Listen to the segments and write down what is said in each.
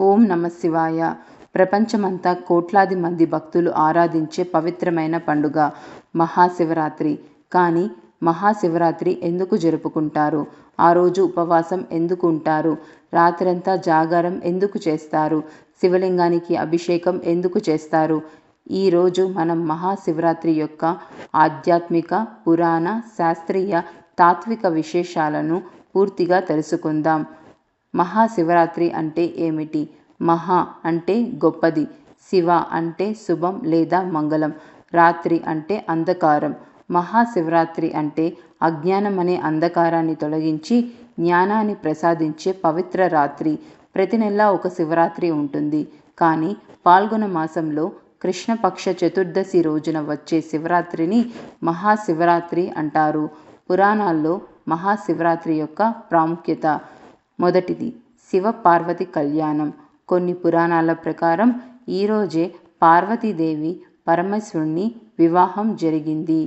ఓం నమ శివాయ. ప్రపంచమంతా కోట్లాది మంది భక్తులు ఆరాధించే పవిత్రమైన పండుగ మహాశివరాత్రి. కానీ మహాశివరాత్రి ఎందుకు జరుపుకుంటారు? ఆ రోజు ఉపవాసం ఎందుకు ఉంటారు? రాత్రంతా జాగారం ఎందుకు చేస్తారు? శివలింగానికి అభిషేకం ఎందుకు చేస్తారు? ఈరోజు మనం మహాశివరాత్రి యొక్క ఆధ్యాత్మిక పురాణ శాస్త్రీయ తాత్విక విశేషాలను పూర్తిగా తెలుసుకుందాం. మహాశివరాత్రి అంటే ఏమిటి? మహా అంటే గొప్పది శివ అంటే శుభం లేదా మంగళం రాత్రి అంటే అంధకారం. మహాశివరాత్రి అంటే అజ్ఞానం అనే అంధకారాన్ని తొలగించి జ్ఞానాన్ని ప్రసాదించే పవిత్ర రాత్రి. ప్రతి నెల ఒక శివరాత్రి ఉంటుంది. కానీ పాల్గొన మాసంలో కృష్ణపక్ష చతుర్దశి రోజున వచ్చే శివరాత్రిని మహాశివరాత్రి అంటారు. పురాణాల్లో మహాశివరాత్రి యొక్క ప్రాముఖ్యత మొదటిది శివ పార్వతి కళ్యాణం. కొన్ని పురాణాల ప్రకారం ఈరోజే పార్వతీదేవి పరమేశ్వరుణ్ణి వివాహం జరిగింది.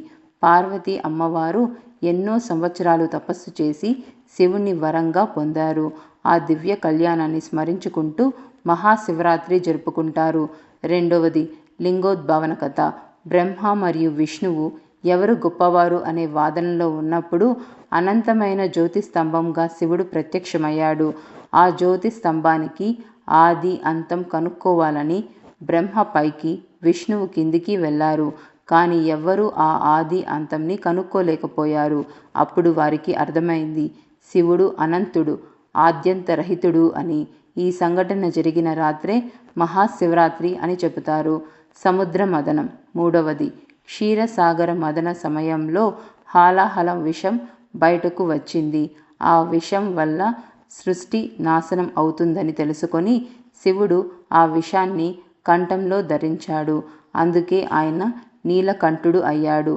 పార్వతి అమ్మవారు ఎన్నో సంవత్సరాలు తపస్సు చేసి శివుణ్ణి వరంగా పొందారు. ఆ దివ్య కళ్యాణాన్ని స్మరించుకుంటూ మహాశివరాత్రి జరుపుకుంటారు. రెండవది లింగోద్భావన కథ. బ్రహ్మ మరియు విష్ణువు ఎవరు గొప్పవారు అనే వాదనలో ఉన్నప్పుడు అనంతమైన జ్యోతి స్తంభంగా శివుడు ప్రత్యక్షమయ్యాడు. ఆ జ్యోతి స్తంభానికి ఆది అంతం కనుక్కోవాలని బ్రహ్మ పైకి విష్ణువు కిందికి వెళ్ళారు. కానీ ఎవ్వరూ ఆ ఆది అంతంని కనుక్కోలేకపోయారు. అప్పుడు వారికి అర్థమైంది శివుడు అనంతుడు ఆద్యంతరహితుడు అని. ఈ సంఘటన జరిగిన రాత్రే మహాశివరాత్రి అని చెబుతారు. సముద్ర మదనం మూడవది. క్షీరసాగర మదన సమయంలో హాలాహలం విషం బయటకు వచ్చింది. ఆ విషం వల్ల సృష్టి నాశనం అవుతుందని తెలుసుకొని శివుడు ఆ విషాన్ని కంఠంలో ధరించాడు. అందుకే ఆయన నీలకంఠుడు అయ్యాడు.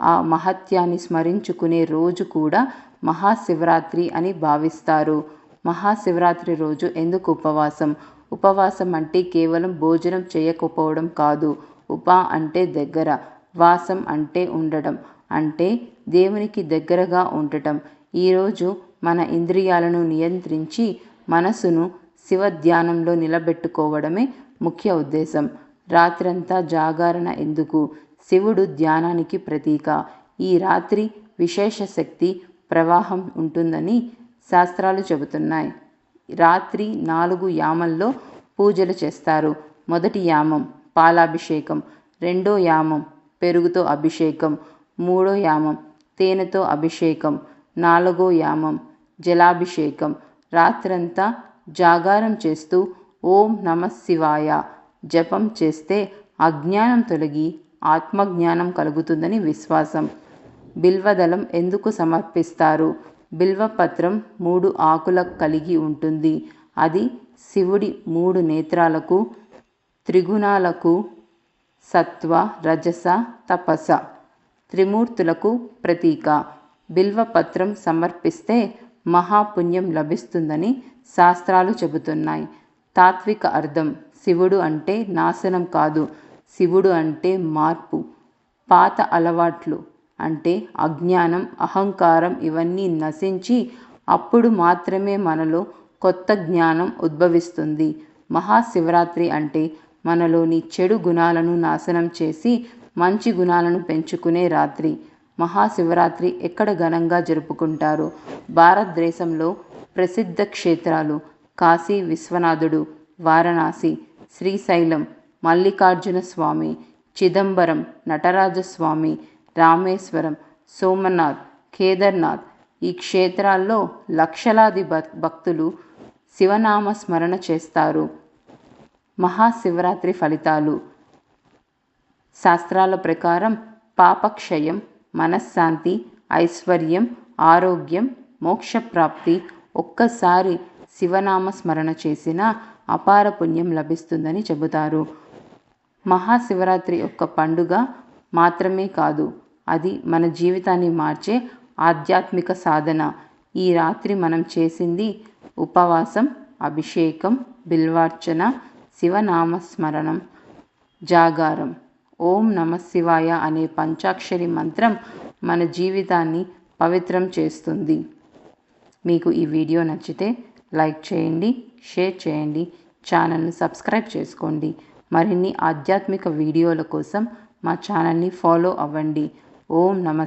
ఆ మహత్యాన్ని స్మరించుకునే రోజు కూడా మహాశివరాత్రి అని భావిస్తారు. మహాశివరాత్రి రోజు ఎందుకు ఉపవాసం? ఉపవాసం అంటే కేవలం భోజనం చేయకపోవడం కాదు. ఉప అంటే దగ్గర. వాసం అంటే ఉండటం అంటే దేవునికి దగ్గరగా ఉండటం. ఈరోజు మన ఇంద్రియాలను నియంత్రించి మనసును శివ ధ్యానంలో నిలబెట్టుకోవడమే ముఖ్య ఉద్దేశం. రాత్రంతా జాగరణ ఎందుకు? శివుడు ధ్యానానికి ప్రతీక. ఈ రాత్రి విశేష శక్తి ప్రవాహం ఉంటుందని శాస్త్రాలు చెబుతున్నాయి. రాత్రి నాలుగు యామల్లో పూజలు చేస్తారు. మొదటి యామం పాలాభిషేకం. రెండో యామం పెరుగుతో అభిషేకం. మూడో యామం తేనెతో అభిషేకం. నాలుగో యామం జలాభిషేకం. రాత్రంతా జాగారం చేస్తూ ఓం నమ శివాయ. జపం చేస్తే అజ్ఞానం తొలగి ఆత్మజ్ఞానం కలుగుతుందని విశ్వాసం. బిల్వదళం ఎందుకు సమర్పిస్తారు? బిల్వపత్రం మూడు ఆకుల కలిగి ఉంటుంది. అది శివుడి మూడు నేత్రాలకు త్రిగుణాలకు సత్వ రజస తపస. త్రిమూర్తులకు ప్రతీక. బిల్వపత్రం సమర్పిస్తే మహాపుణ్యం లభిస్తుందని శాస్త్రాలు చెబుతున్నాయి. తాత్విక అర్థం శివుడు అంటే నాశనం కాదు. శివుడు అంటే మార్పు. పాత అలవాట్లు అంటే అజ్ఞానం అహంకారం ఇవన్నీ నశించి అప్పుడు మాత్రమే మనలో కొత్త జ్ఞానం ఉద్భవిస్తుంది. మహాశివరాత్రి అంటే మనలోని చెడు గుణాలను నాశనం చేసి మంచి గుణాలను పెంచుకునే రాత్రి. మహాశివరాత్రి ఎక్కడ ఘనంగా జరుపుకుంటారు? భారతదేశంలో ప్రసిద్ధ క్షేత్రాలు కాశీ విశ్వనాథుడు వారణాసి శ్రీశైలం మల్లికార్జున స్వామి చిదంబరం నటరాజస్వామి రామేశ్వరం సోమనాథ్ కేదార్నాథ్. ఈ క్షేత్రాల్లో లక్షలాది భక్తులు శివనామ స్మరణ చేస్తారు. మహాశివరాత్రి ఫలితాలు. శాస్త్రాల ప్రకారం పాపక్షయం మనశ్శాంతి ఐశ్వర్యం ఆరోగ్యం మోక్షప్రాప్తి ఒక్కసారి శివనామ స్మరణ చేసిన అపార పుణ్యం లభిస్తుందని చెబుతారు. మహాశివరాత్రి యొక్క పండుగ మాత్రమే కాదు అది మన జీవితాన్ని మార్చే ఆధ్యాత్మిక సాధన. ఈ రాత్రి మనం చేసింది ఉపవాసం అభిషేకం బిల్వార్చన శివనామస్మరణం. జాగారం. ఓం నమ శివాయ అనే పంచాక్షరి మంత్రం మన జీవితాన్ని పవిత్రం చేస్తుంది. మీకు ఈ వీడియో నచ్చితే లైక్ చేయండి షేర్ చేయండి ఛానల్ను సబ్స్క్రైబ్ చేసుకోండి. మరిన్ని ఆధ్యాత్మిక వీడియోల కోసం మా ఛానల్ని ఫాలో అవ్వండి. ఓం నమ